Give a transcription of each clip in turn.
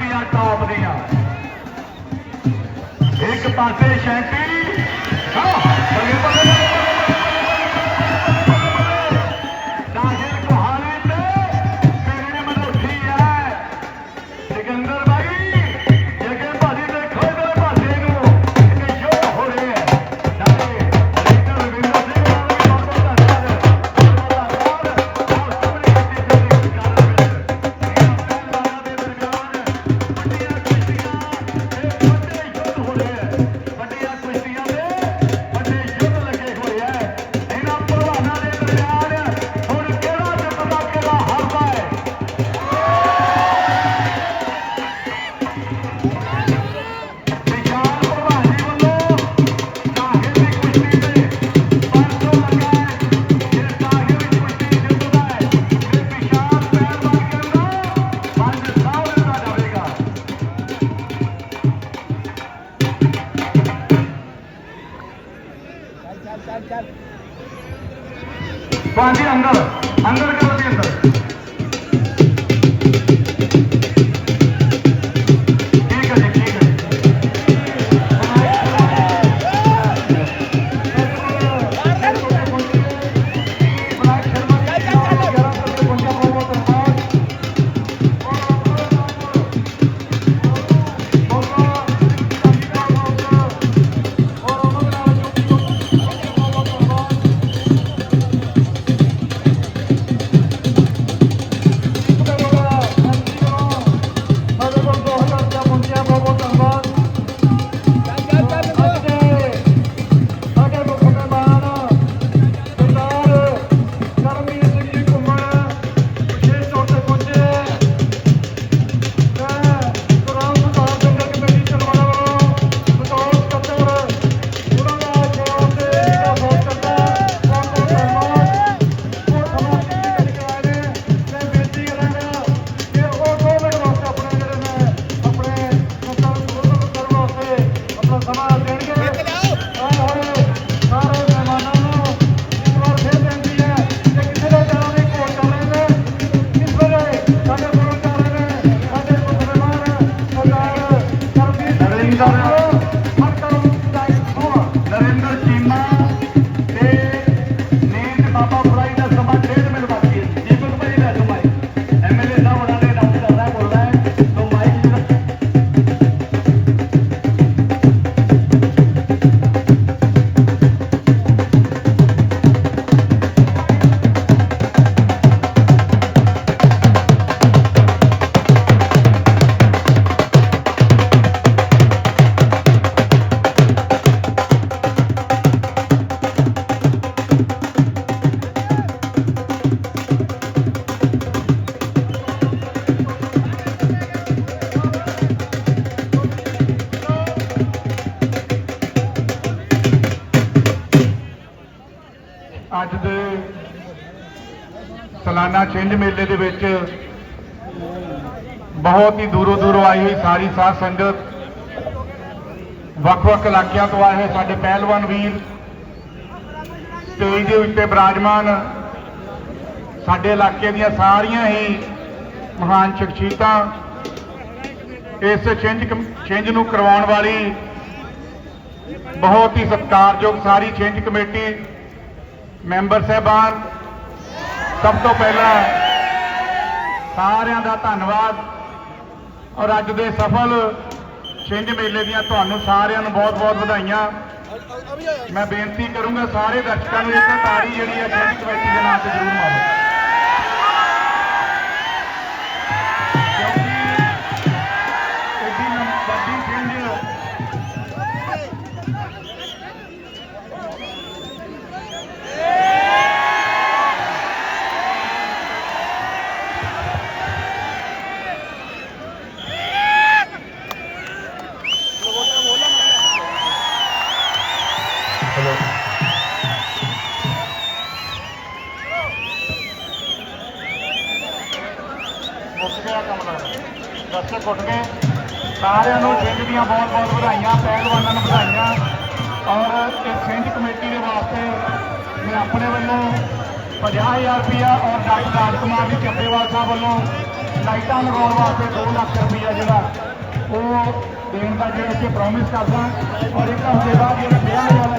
ਤਿੰਨੋਂ ਹੀ ਦੀਆਂ। ਇੱਕ ਪਾਸੇ ਸ਼ਹਿਰ ধরনের ਅੱਜ ਦੇ ਸਾਲਾਨਾ ਛਿੰਝ ਮੇਲੇ ਦੇ ਵਿੱਚ ਬਹੁਤ ਹੀ ਦੂਰੋਂ ਦੂਰੋਂ ਆਈ ਹੋਈ ਸਾਰੀ ਸਾਧ ਸੰਗਤ। ਵੱਖ-ਵੱਖ ਇਲਾਕਿਆਂ ਤੋਂ ਆਏ ਸਾਡੇ ਪਹਿਲਵਾਨ ਵੀਰ ਸਟੇਜ ਦੇ ਉੱਤੇ ਬਿਰਾਜਮਾਨ। ਸਾਡੇ ਇਲਾਕੇ ਦੀਆਂ ਸਾਰੀਆਂ ਹੀ ਮਹਾਨ ਸ਼ਖਸੀਅਤਾਂ ਇਸ ਛਿੰਝ ਛਿੰਝ ਨੂੰ ਕਰਵਾਉਣ ਵਾਲੀ ਬਹੁਤ ਹੀ ਸਤਿਕਾਰਯੋਗ ਸਾਰੀ ਛਿੰਝ ਕਮੇਟੀ ਮੈਂਬਰ ਸਾਹਿਬਾਨ, ਸਭ ਤੋਂ ਪਹਿਲਾਂ ਸਾਰਿਆਂ ਦਾ ਧੰਨਵਾਦ ਔਰ ਅੱਜ ਦੇ ਸਫਲ ਛਿੰਝ ਮੇਲੇ ਦੀਆਂ ਤੁਹਾਨੂੰ ਸਾਰਿਆਂ ਨੂੰ ਬਹੁਤ-ਬਹੁਤ ਵਧਾਈਆਂ। ਮੈਂ ਬੇਨਤੀ ਕਰੂੰਗਾ ਸਾਰੇ ਦਰਸ਼ਕਾਂ ਨੂੰ ਇੱਕ ਤਾੜੀ ਜਿਹੜੀ ਹੈ ਛਿੰਝ ਕਮੇਟੀ ਦੇ ਨਾਮ ਤੇ ਜ਼ਰੂਰ ਮਾਰੋ। और एक हफ्ते बाद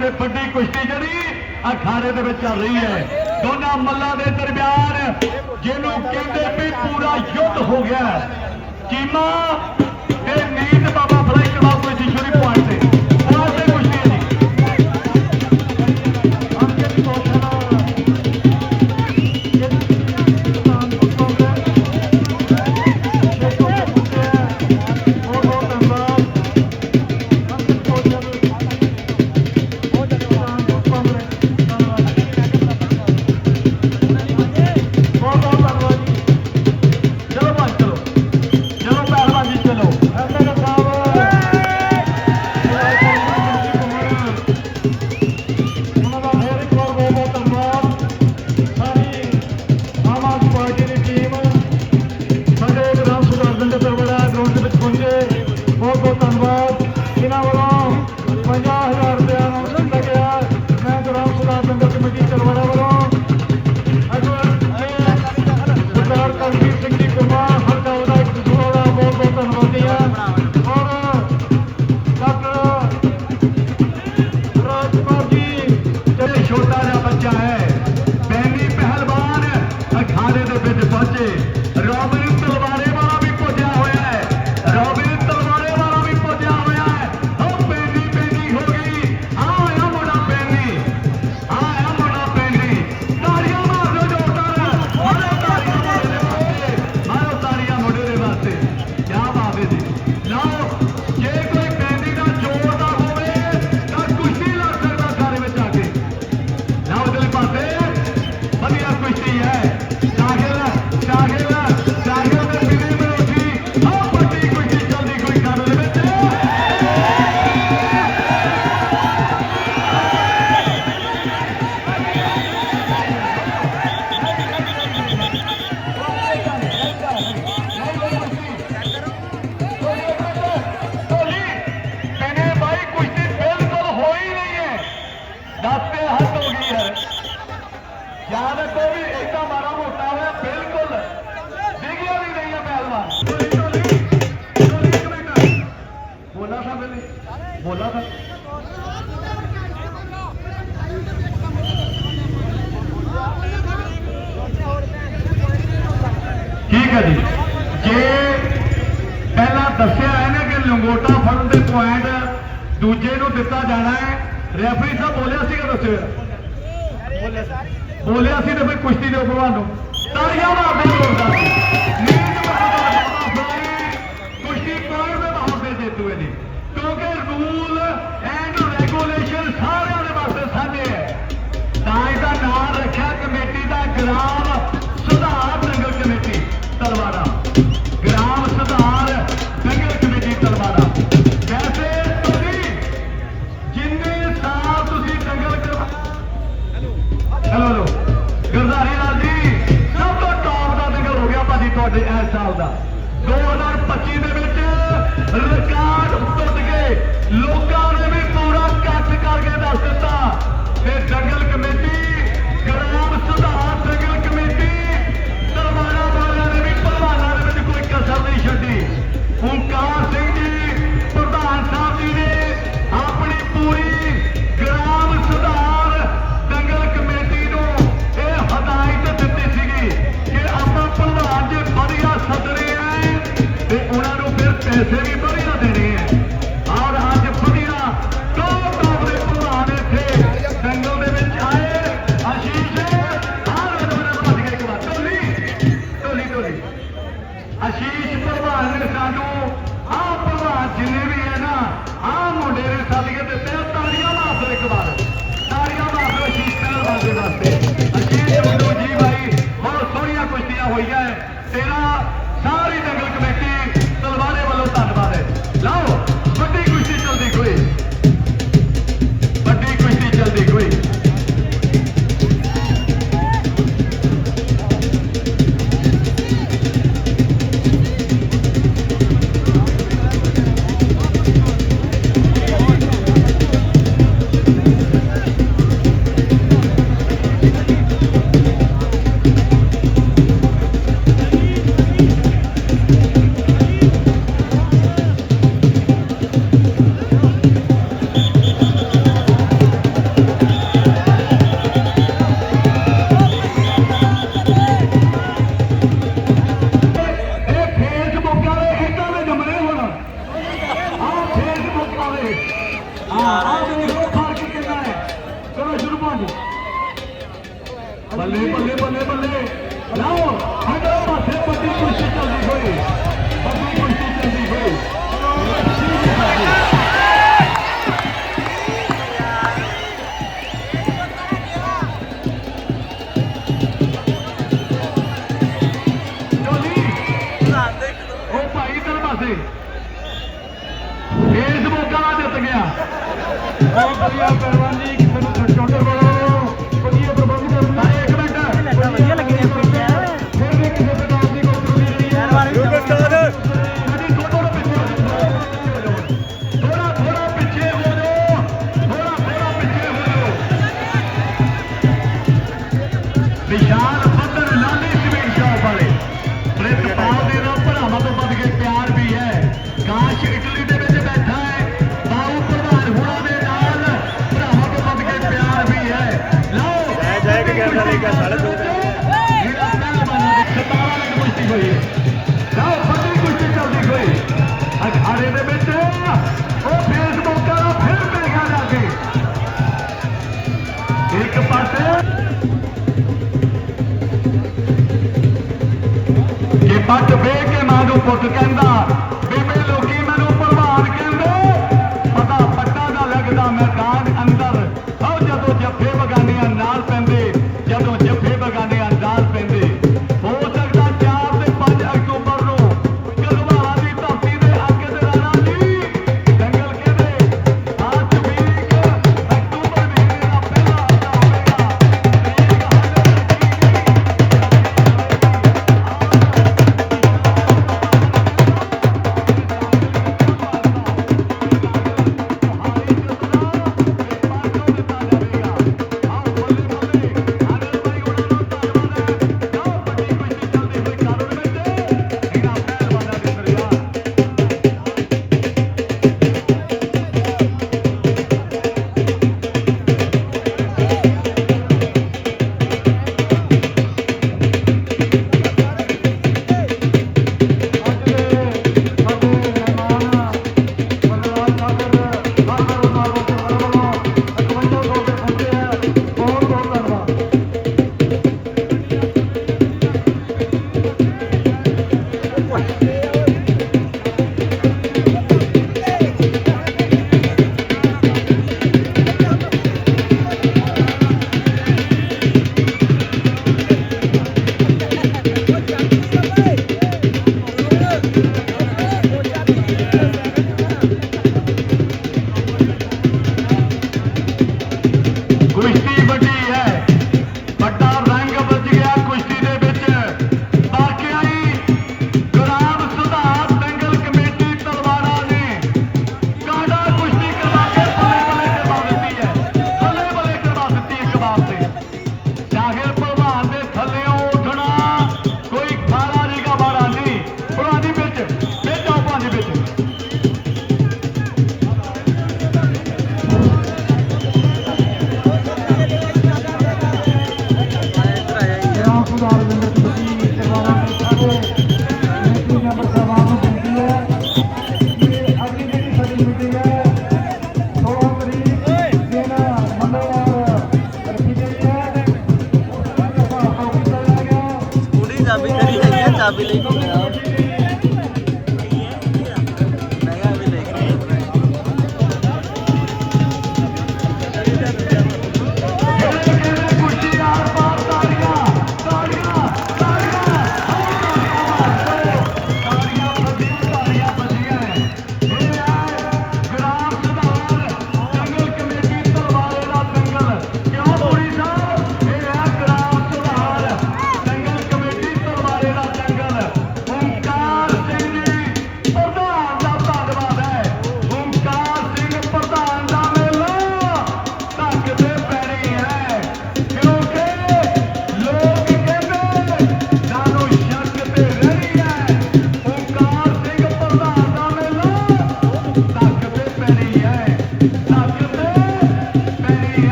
ਪਾਸੇ ਵੱਡੀ ਕੁਸ਼ਤੀ ਜਿਹੜੀ ਅਖਾੜੇ ਦੇ ਵਿੱਚ ਚੱਲ ਰਹੀ ਹੈ। ਦੋਨਾਂ ਮੱਲਾਂ ਦੇ ਦਰਮਿਆਨ ਜਿਹਨੂੰ ਕਹਿੰਦੇ ਵੀ ਪੂਰਾ ਯੁੱਧ ਹੋ ਗਿਆ। ਚੀਮਾ ਤੇ ਨੀਤ ਬਾਬਾ ਫਲਾਈ ਕਮਾਉ ਬੋਲਿਆ ਸੀ ਤੇ ਫਿਰ ਕੁਸ਼ਤੀ ਦੇ ਭਗਵਾਨ ਨੂੰ। ਤਾਲੀਆਂ ਮਾਰਦੇ ਜੋਰਦਾਰ ਨੀਤ ਮਹਾਰਾਜ ਕੁਸ਼ਤੀ ਪਾਉਣ ਦੇ ਮਹਾਰਾਜ ਦੇ ਜੇਤੂ ਨੇ ਵਿੱਚ। ਉਹ ਫੇਸਬੁੱਕ ਦਾ ਫਿਰ ਮਿਲ ਗਿਆ ਕੇ। ਇੱਕ ਪਾਸੇ। ਪੱਟ ਵੇ ਕੇ ਮਾਂ ਨੂੰ ਪੁੱਤ ਕਹਿੰਦਾ, ਬੇਬੇ one.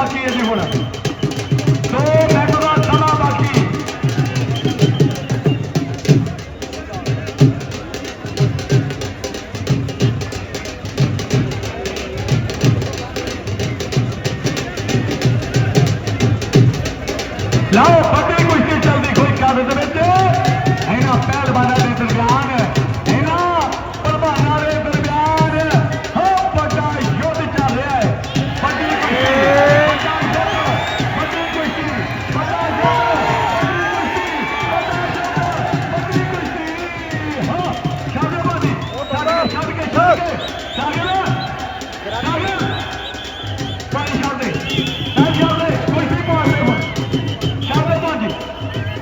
বাঁচিয়ে দেব না।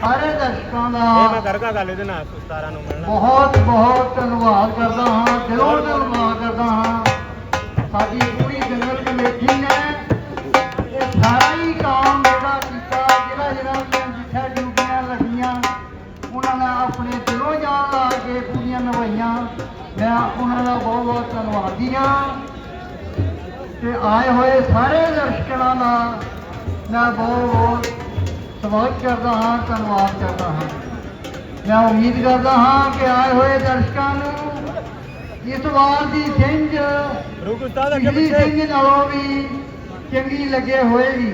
ਸਾਰੇ ਦਰਸ਼ਕਾਂ ਇਹ ਮੈਂ ਕਰਗਾ ਗੱਲ ਇਹਦੇ ਨਾਲ ਸਤਾਰਾਂ ਨੂੰ ਮਿਲਣਾ। ਬਹੁਤ ਬਹੁਤ ਧੰਨਵਾਦ ਕਰਦਾ ਹਾਂ, ਦਿਲੋਂ ਧੰਨਵਾਦ ਕਰਦਾ ਹਾਂ। ਸਾਡੀ ਪੂਰੀ ਜਨਰਲ ਕਮੇਟੀ ਨੇ ਇਹ ਸਾਰਾ ਹੀ ਕੰਮ ਜਿਹੜਾ ਕੀਤਾ, ਜਿਹੜਾ ਜਿਹੜਾ ਜਿੱਥੇ ਡਿਊਟੀਆਂ ਲੱਗੀਆਂ, ਉਹਨਾਂ ਨੇ ਆਪਣੇ ਦਿਲੋਂ ਜਾਨ ਲਾ ਕੇ ਪੂਰੀਆਂ ਨਿਭਾਈਆਂ। ਮੈਂ ਉਹਨਾਂ ਦਾ ਬਹੁਤ ਬਹੁਤ ਧੰਨਵਾਦੀ ਹਾਂ। ਤੇ ਆਏ ਹੋਏ ਸਾਰੇ ਦਰਸ਼ਕਾਂ ਦਾ ਮੈਂ ਬਹੁਤ ਬਹੁਤ ਸਵਾਗਤ ਕਰਦਾ ਹਾਂ ਧੰਨਵਾਦ ਕਰਦਾ ਹਾਂ। ਮੈਂ ਉਮੀਦ ਕਰਦਾ ਹਾਂ ਕਿ ਆਏ ਹੋਏ ਦਰਸ਼ਕਾਂ ਨੂੰ ਇਸ ਵਾਰ ਦੀ ਅੱਗੇ ਪਿਛਲੀ ਪਿੱਛੇ। ਸਿੰਜ ਨਾਲੋਂ ਵੀ ਚੰਗੀ ਲੱਗੇ ਹੋਏਗੀ।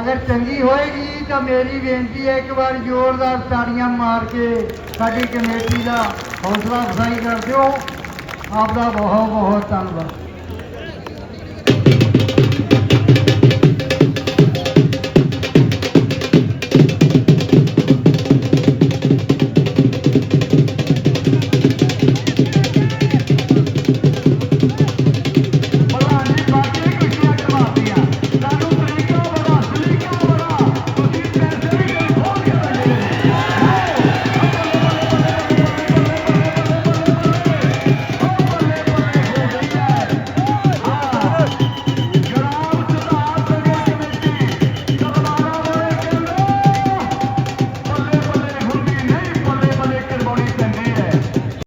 ਅਗਰ ਚੰਗੀ ਹੋਏਗੀ ਤਾਂ ਮੇਰੀ ਬੇਨਤੀ ਹੈ ਇੱਕ ਵਾਰ ਜ਼ੋਰਦਾਰ ਤਾੜੀਆਂ ਮਾਰ ਕੇ ਸਾਡੀ ਕਮੇਟੀ ਦਾ ਹੌਸਲਾ ਅਫਜ਼ਾਈ ਕਰ ਦਿਓ। ਆਪ ਦਾ ਬਹੁਤ ਬਹੁਤ ਧੰਨਵਾਦ।